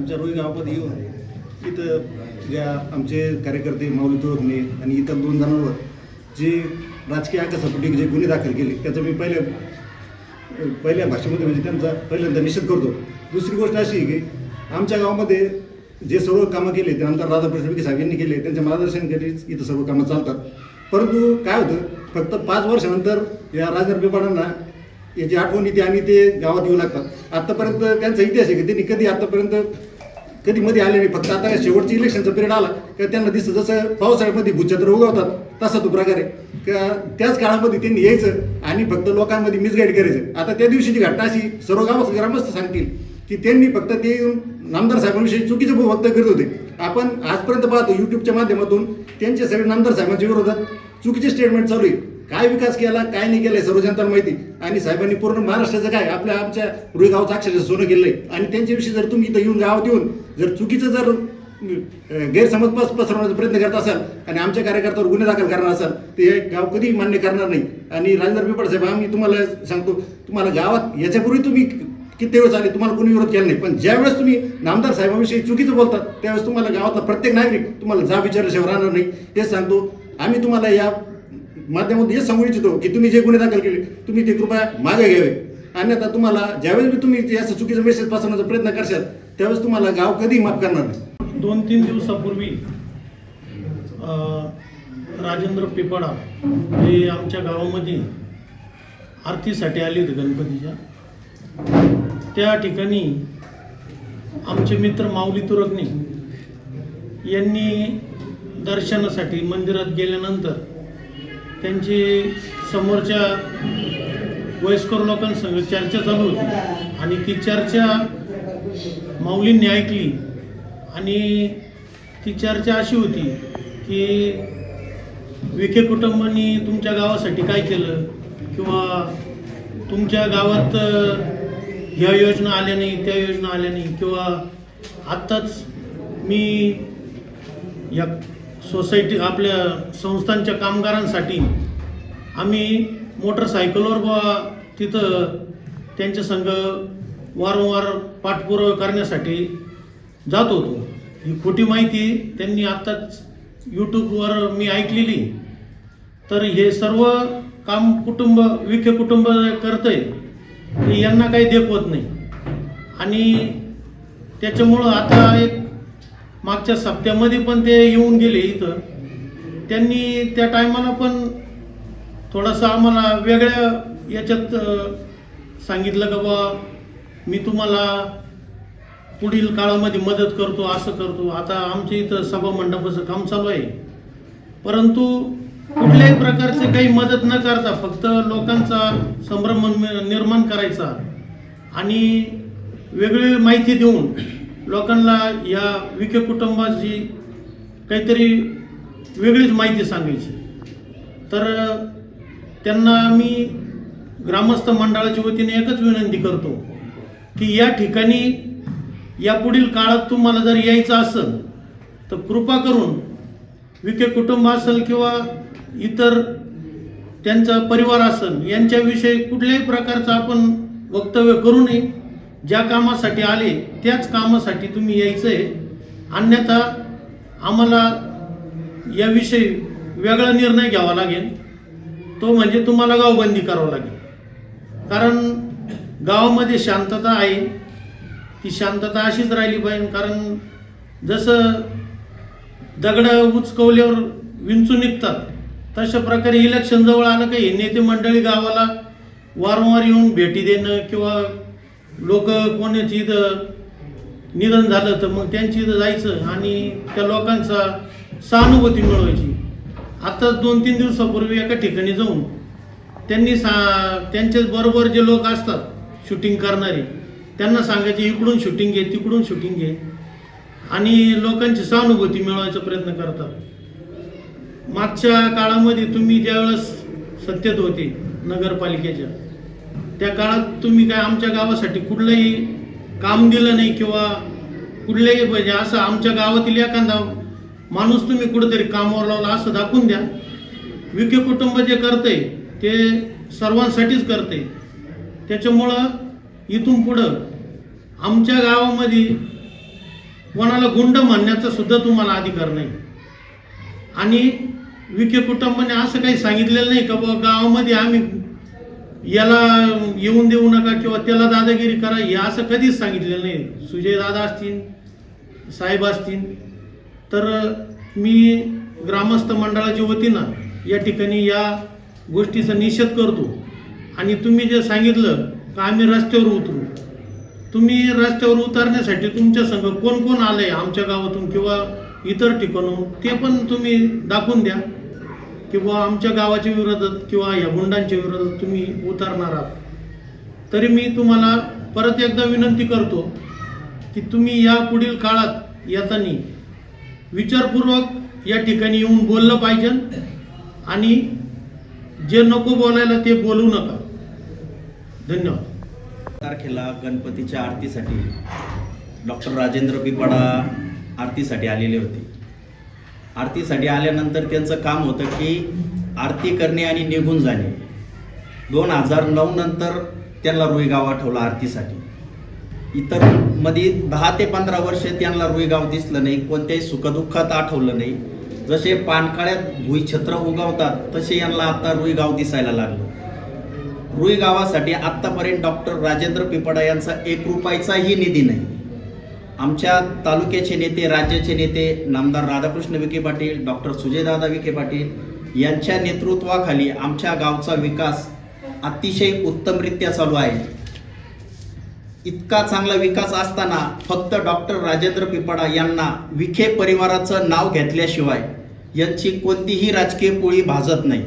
आमच्या रोहित गावामध्ये येऊन इथं ज्या आमचे कार्यकर्ते माऊली तोरणे आणि इतर दोन जणांवर जे राजकीय आकाशापोटी जे गुन्हे दाखल केले त्याचा मी पहिल्या पहिल्या भाषेमध्ये म्हणजे त्यांचा पहिल्यांदा निषेध करतो. दुसरी गोष्ट अशी आहे की आमच्या गावामध्ये जे सर्व कामं केले त्यानंतर राधाकृष्ण विखे साहेबांनी केले त्यांच्या मार्गदर्शन मार्गदर्शनाखालीच इथं सर्व कामं चालतात. परंतु काय होतं फक्त पाच वर्षानंतर या राजर बिपाडांना याची आठवण येते आणि ते गावात येऊ लागतात. आत्तापर्यंत त्यांचा इतिहास आहे की त्यांनी कधी आत्तापर्यंत कधी मध्ये आले नाही. फक्त आता शेवटची इलेक्शनचा पिरियड आला का त्यांना दिसतं जसं पावसाळ्यामध्ये भूछत्र उगवतात तसा तो प्रकार आहे. का त्याच काळामध्ये त्यांनी यायचं आणि फक्त लोकांमध्ये मिसगाईड करायचं. आता त्या दिवशीची घटना अशी सर्व गाव ग्रामस्थ सांगतील की त्यांनी फक्त ते नामदार साहेबांविषयी चुकीचे वक्तव्य करत होते. आपण आजपर्यंत पाहतो यूट्यूबच्या माध्यमातून त्यांचे सगळे नामदार साहेबांच्या विरोधात चुकीचे स्टेटमेंट चालू आहे काय विकास केला काय नाही केलाय सर्व जनताला माहिती. आणि साहेबांनी पूर्ण महाराष्ट्राचं काय आपल्या आमच्या रुई गावचं अक्षरशः सोनं केलंय आणि त्यांच्याविषयी जर तुम्ही इथं येऊन गावात येऊन जर चुकीचं जर गैरसमज पस पसरवण्याचा प्रयत्न करत असाल आणि आमच्या कार्यकर्त्यावर गुन्हे दाखल करणार असाल ते हे गाव कधी मान्य करणार नाही. आणि राजेंद्र पिपड साहेब आम्ही तुम्हाला सांगतो तुम्हाला गावात याच्यापूर्वी तुम्ही किती वेळेस आले तुम्हाला कोणी विरोध केला नाही. पण ज्यावेळेस तुम्ही नामदार साहेबांविषयी चुकीचं बोलतात त्यावेळेस तुम्हाला गावातला प्रत्येक नागरिक तुम्हाला जा विचारल्याशिवाय राहणार नाही. हे सांगतो आम्ही तुम्हाला या माध्यमातून हे सांगू इच्छितो की तुम्ही जे गुन्हे दाखल केले तुम्ही ते कृपया मागे घ्यावे. अन्यथा तुम्हाला ज्यावेळेस बी तुम्ही ते असं चुकीचं मेसेज पसरण्याचा प्रयत्न करशाल त्यावेळेस तुम्हाला गाव कधी माफ करणार नाही. दोन तीन दिवसापूर्वी राजेंद्र पिपाडा हे आमच्या गावामध्ये आरतीसाठी आले होते गणपतीच्या. त्या ठिकाणी आमचे मित्र माऊली तुरकणे यांनी दर्शनासाठी मंदिरात गेल्यानंतर त्यांची समोरच्या वयस्कर लोकांसंग चर्चा चालू होती. आणि ती चर्चा माऊलींनी ऐकली. आणि ती चर्चा अशी होती की विखे कुटुंबांनी तुमच्या गावासाठी काय केलं? किंवा तुमच्या गावात ह्या योजना आल्या नाही त्या योजना आल्या नाही किंवा आत्ताच मी या सोसायटी आपल्या संस्थांच्या कामगारांसाठी आम्ही मोटरसायकलवर बुवा तिथं त्यांच्या संघ वारंवार पाठपुरावा करण्यासाठी जात होतो. ही खोटी माहिती त्यांनी आत्ताच यूट्यूबवर मी ऐकलेली. तर हे सर्व काम कुटुंब विखे कुटुंब करतंय यांना काही देखवत नाही. आणि त्याच्यामुळं आता एक मागच्या सप्त्यामध्ये पण ते येऊन गेले इथं. त्यांनी त्या टायमाला पण थोडंसं आम्हाला वेगळ्या याच्यात सांगितलं का बा मी तुम्हाला पुढील काळामध्ये मदत करतो असं करतो. आता आमच्या इथं सभा मंडपाचं काम चालू आहे. परंतु कुठल्याही प्रकारचे काही मदत न करता फक्त लोकांचा संभ्रम निर्माण करायचा आणि वेगळी माहिती देऊन लोकांना या विखे कुटुंबाची काहीतरी वेगळीच माहिती सांगायची. तर त्यांना मी ग्रामस्थ मंडळाच्या वतीने एकच विनंती करतो की या ठिकाणी यापुढील काळात तुम्हाला जर यायचं असेल तर कृपा करून विखे कुटुंब असेल किंवा इतर त्यांचा परिवार असेल यांच्याविषयी कुठल्याही प्रकारचं आपण वक्तव्य करू नये. ज्या कामासाठी आले त्याच कामासाठी तुम्ही यायचं आहे अन्यथा आम्हाला याविषयी वेगळा निर्णय घ्यावा लागेल. तो म्हणजे तुम्हाला गावबंदी करावं लागेल. कारण गावामध्ये शांतता आहे. ती शांतता अशीच राहिली पाहिजे. कारण जसं दगड उचकवल्यावर विंचू निघतात तशा प्रकारे इलेक्शन जवळ आलं काही नेते मंडळी गावाला वारंवार येऊन भेटी देणं किंवा लोक कोणाची इथं निधन झालं तर मग त्यांची इथं जायचं आणि त्या लोकांचा सहानुभूती मिळवायची. आत्ताच दोन तीन दिवसापूर्वी एका ठिकाणी जाऊन त्यांनी सा त्यांच्याच बरोबर जे लोक असतात शूटिंग करणारे त्यांना सांगायचे इकडून शूटिंग घे तिकडून शूटिंग घे. आणि लोकांची सहानुभूती मिळवायचा प्रयत्न करतात. मागच्या काळामध्ये तुम्ही ज्यावेळेस सत्तेत होते नगरपालिकेच्या त्या काळात तुम्ही काय आमच्या गावासाठी कुठलंही काम दिलं नाही किंवा कुठलंही म्हणजे असं आमच्या गावातील एखादा माणूस तुम्ही कुठेतरी कामावर लावला असं दाखवून द्या. विखे कुटुंब जे करते ते सर्वांसाठीच करते त्याच्यामुळं इथून पुढं आमच्या गावामध्ये कोणाला गुंड म्हणण्याचा सुद्धा तुम्हाला अधिकार नाही. आणि विखे कुटुंबाने असं काही सांगितलेलं नाही का बाबा गावामध्ये आम्ही याला येऊन देऊ नका किंवा त्याला दादागिरी करा हे असं कधीच सांगितलेलं नाही. सुजय दादा असतील साहेब असतील तर मी ग्रामस्थ मंडळाच्या वतीनं या ठिकाणी या गोष्टीचा निषेध करतो. आणि तुम्ही जे सांगितलं का आम्ही रस्त्यावर उतरू तुम्ही रस्त्यावर उतरण्यासाठी तुमच्या संघ कोण कोण आलंय आमच्या गावातून किंवा इतर ठिकाणून ते पण तुम्ही दाखवून द्या. किंवा आमच्या गावाच्या विरोधात किंवा या गुंडांच्या विरोधात तुम्ही उतरणार आहात. तरी मी तुम्हाला परत एकदा विनंती करतो की तुम्ही या पुढील काळात येताना विचारपूर्वक या ठिकाणी येऊन बोललं पाहिजे आणि जे नको बोलायला ते बोलू नका. धन्यवाद. तारखेला गणपतीच्या आरतीसाठी डॉक्टर राजेंद्र पिपाडा आरतीसाठी आलेले होते. आरतीसाठी आल्यानंतर त्यांचं काम होतं की आरती करणे आणि निघून जाणे. दोन हजार नऊ नंतर त्यांना रुईगाव आठवलं आरतीसाठी. इतरमध्ये दहा ते पंधरा वर्ष त्यांना रुईगाव दिसलं नाही कोणत्याही सुखदुःखात आठवलं नाही. जसे पानकाळ्यात भुईछत्र उगवतात तसे यांना आता रुईगाव दिसायला लागलं. रुईगावासाठी आत्तापर्यंत डॉक्टर राजेंद्र पिपडा यांचा एक रुपयाचाही निधी नाही. आमच्या तालुक्याचे नेते राज्याचे नेते नामदार राधाकृष्ण विखे पाटील डॉक्टर सुजयदादा विखे पाटील यांच्या नेतृत्वाखाली आमच्या गावचा विकास अतिशय उत्तमरित्या चालू आहे. इतका चांगला विकास असताना फक्त डॉक्टर राजेंद्र पिपाडा यांना विखे परिवाराचं नाव घेतल्याशिवाय यांची कोणतीही राजकीय पोळी भाजत नाही.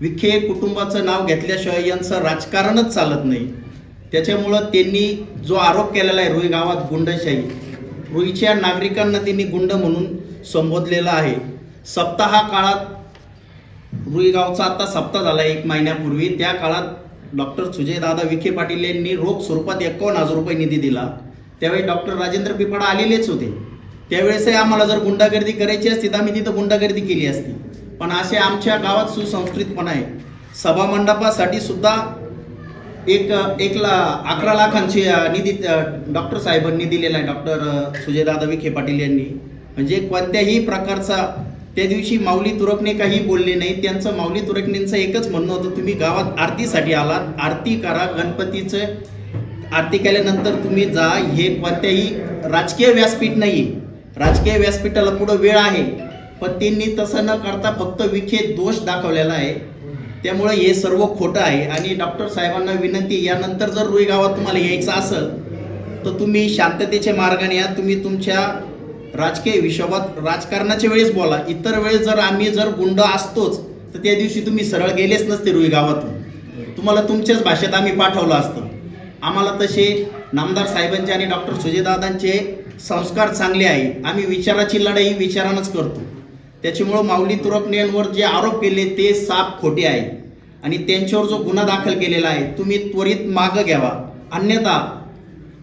विखे कुटुंबाचं नाव घेतल्याशिवाय यांचं राजकारणच चालत नाही. त्याच्यामुळं त्यांनी जो आरोप केलेला आहे रुई गावात गुंडशाही रुईच्या नागरिकांना त्यांनी गुंड म्हणून संबोधलेलं आहे. सप्ताह काळात रुईगावचा आता सप्ताह झाला एक महिन्यापूर्वी. त्या काळात डॉक्टर सुजयदादा विखे पाटील यांनी रोख स्वरूपात एकावन्न हजार रुपये निधी दिला. त्यावेळी डॉक्टर राजेंद्र पिपाडा आलेलेच होते. त्यावेळेसही आम्हाला जर गुंडागर्दी करायची असती तर आम्ही तिथं गुंडागर्दी केली असती. पण असे आमच्या गावात सुसंस्कृतपणा आहे. सभामंडपासाठी सुद्धा एक एकला अकरा लाखांची निधी डॉक्टर साहेबांनी दिलेला आहे डॉक्टर सुजयदादा विखे पाटील यांनी. म्हणजे कोणत्याही प्रकारचा त्या दिवशी माऊली तुरकने काही बोलले नाही त्यांचं माऊली तुरकनेंचं एकच म्हणणं होतं तुम्ही गावात आरतीसाठी आलात आरती करा गणपतीचं आरती केल्यानंतर तुम्ही जा हे कोणत्याही राजकीय व्यासपीठ नाही. राजकीय व्यासपीठाला पुढं वेळ आहे. पण त्यांनी तसं न करता फक्त विखे दोष दाखवलेला आहे. त्यामुळे हे सर्व खोटं आहे. आणि डॉक्टर साहेबांना विनंती यानंतर जर रुई गावात तुम्हाला यायचं असेल तर तुम्ही शांततेच्या मार्गाने या. तुम्ही तुमच्या राजकीय हिशोबात राजकारणाच्या वेळेस बोला. इतर वेळेस जर आम्ही जर गुंड असतोच तर त्या दिवशी तुम्ही सरळ गेलेच नसते रुई गावातून. तुम्हाला तुमच्याच भाषेत आम्ही पाठवलं असतं. आम्हाला तसे नामदार साहेबांचे आणि डॉक्टर सुजयदादांचे संस्कार चांगले आहे. आम्ही विचाराची लढाई विचारानंच करतो. त्याच्यामुळं माऊली तुरकण्यांवर जे आरोप केले ते साप खोटे आहे आणि त्यांच्यावर जो गुन्हा दाखल केलेला आहे तुम्ही त्वरित मागं घ्यावा. अन्यथा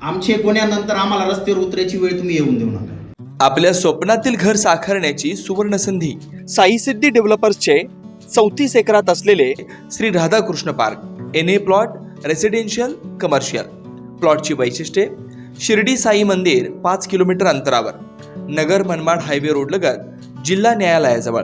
आमचे गुन्ह्यानंतर आम्हाला रस्त्यावर उतरायची वेळ तुम्ही येऊन देऊ नका. आपल्या स्वप्नातील घर साकारण्याची सुवर्ण संधी साई सिद्धी डेव्हलपर्सचे चौतीस एकरात असलेले Shri Radhakrishna park N A plot residential commercial प्लॉटची वैशिष्ट्ये शिर्डी साई मंदिर पाच किलोमीटर अंतरावर नगर मनमाड हायवे रोडलगत जिल्हा न्यायालयाजवळ.